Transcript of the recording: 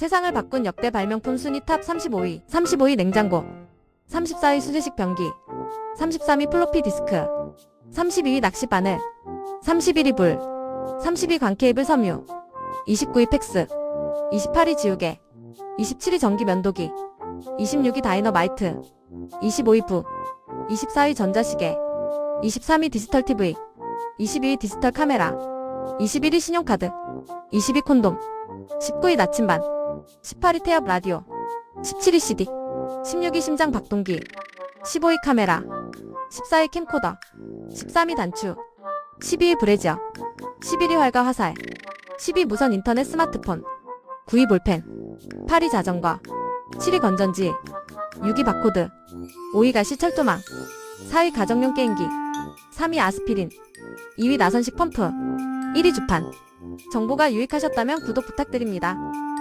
세상을 바꾼 역대 발명품 순위 탑 35위 35위 냉장고 34위 수제식 변기 33위 플로피 디스크 32위 낚시 바늘 31위 불 30위 광케이블 섬유 29위 팩스 28위 지우개 27위 전기 면도기 26위 다이너마이트 25위 부 24위 전자시계 23위 디지털 TV 22위 디지털 카메라 21위 신용카드 20위 콘돔 19위 나침반 18위 태엽 라디오 17위 CD 16위 심장 박동기 15위 카메라 14위 캠코더 13위 단추 12위 브래지어 11위 활과 화살 10위 무선 인터넷 스마트폰 9위 볼펜 8위 자전거 7위 건전지 6위 바코드 5위 가시 철조망 4위 가정용 게임기 3위 아스피린 2위 나선식 펌프 1위 주판 정보가 유익하셨다면 구독 부탁드립니다.